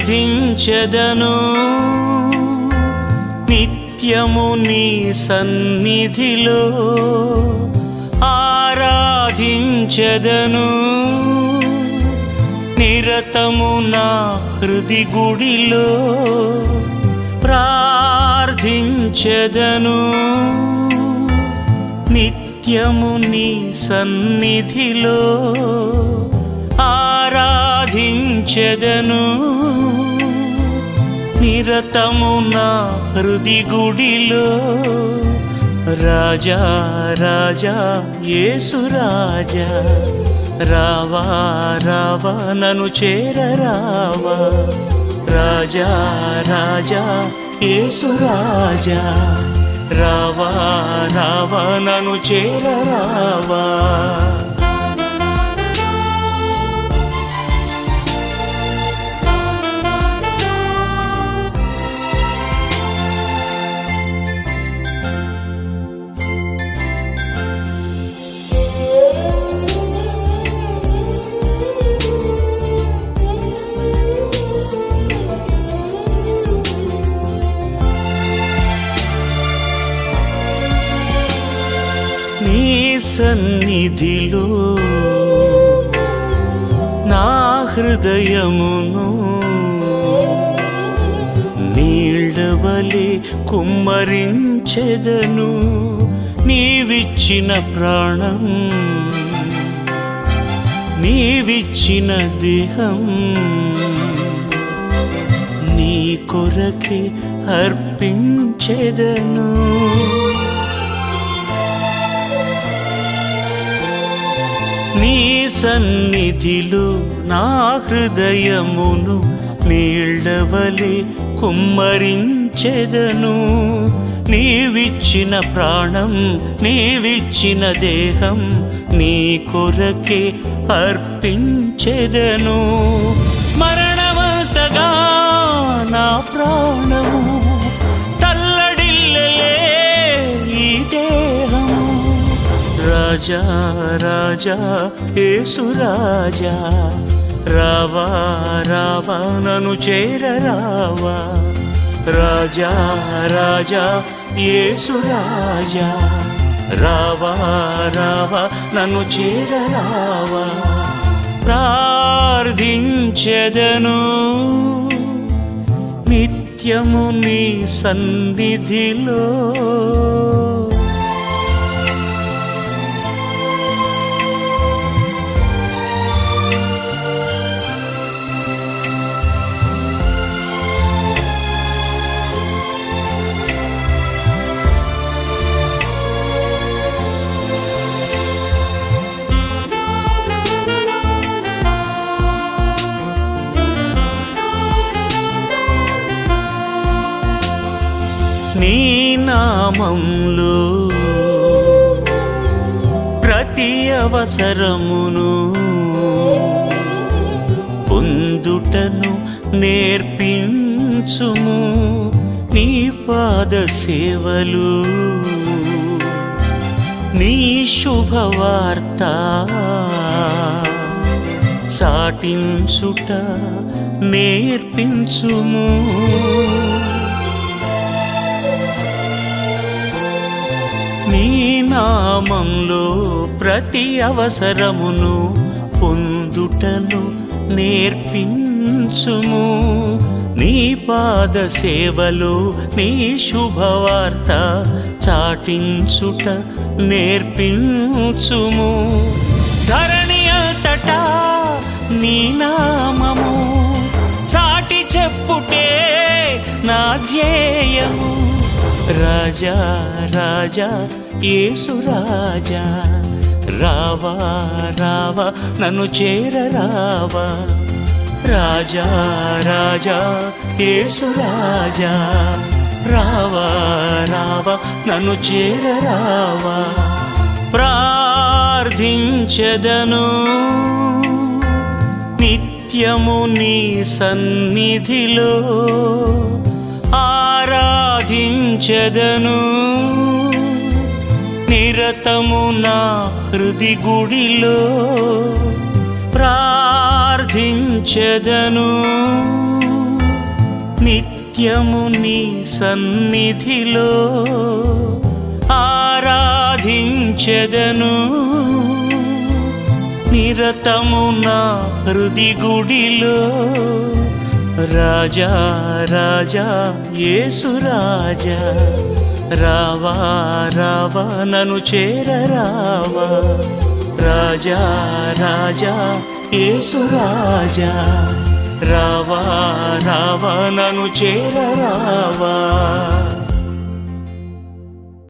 వర్ధించెదను నిత్యము నీ సన్నిధిలో ఆరాధించెదను. నిరతము నా హృది గుడిలో ప్రార్థించెదను. నిత్యము నీ సన్నిధిలో సాధించెదను. నిరతము నా హృది గుడిలో. రాజా రాజా యేసు రాజా. రావా రావా నన్ను చేరరావా రాజా రాజా యేసు రాజా. రావా రావా నన్ను చేరరావా నీ సన్నిధిలో నా హృదయమును నీళ్ళవలే కుమ్మరించెదను నీవిచ్చిన ప్రాణం నీవిచ్చిన దేహం. నీ కొరకే అర్పించెదను. నీ సన్నిధిలో నా హృదయమును నీళ్ళవలే కుమ్మరించెదను. నీవిచ్చిన ప్రాణం నీవిచ్చిన దేహం నీ కొరకే అర్పించెదను. మరణమంతగా నా ప్రాణము రాజా రాజా యేసు రాజా. రావా రావా నన్ను చేరరావా. రాజా రాజా యేసు రాజా. రావా రావా నన్ను చేరరావా. ప్రార్థించెదను నిత్యము నీ సన్నిధిలో. నీ నామంలో ప్రతి అవసరమును పొందుటను నేర్పించుము నీ పాద సేవలు. నీ శుభవార్త చాటించుట నేర్పించుము. నీ నామంలో ప్రతి అవసరమును పొందుటను నేర్పించుము. నీ పాద సేవలో నీ శుభవార్త చాటించుట నేర్పించుము. ధరణి అంతటా నీ నామము చాటి చెప్పుటే నా ధ్యేయము. రాజా రాజా యేసురాజా రావా రావా నన్ను చేరరావా. రాజా రాజా యేసు రాజా రావా రావా నన్ను చేరరావా. ప్రార్థించదను నిత్యము నీ సన్నిధిలో. ఆరాధించదను నిరతము నా హృది గుడిలో ప్రార్థించదను. నిత్యము నీ సన్నిధిలో ఆరాధించదను. నిరతము నా హృది గుడిలో రాజా రాజా యేసు రాజా. రావా రావా నన్ను చేరరావా రాజా రాజా యేసు రాజా. రావా రావా నన్ను చేరరావా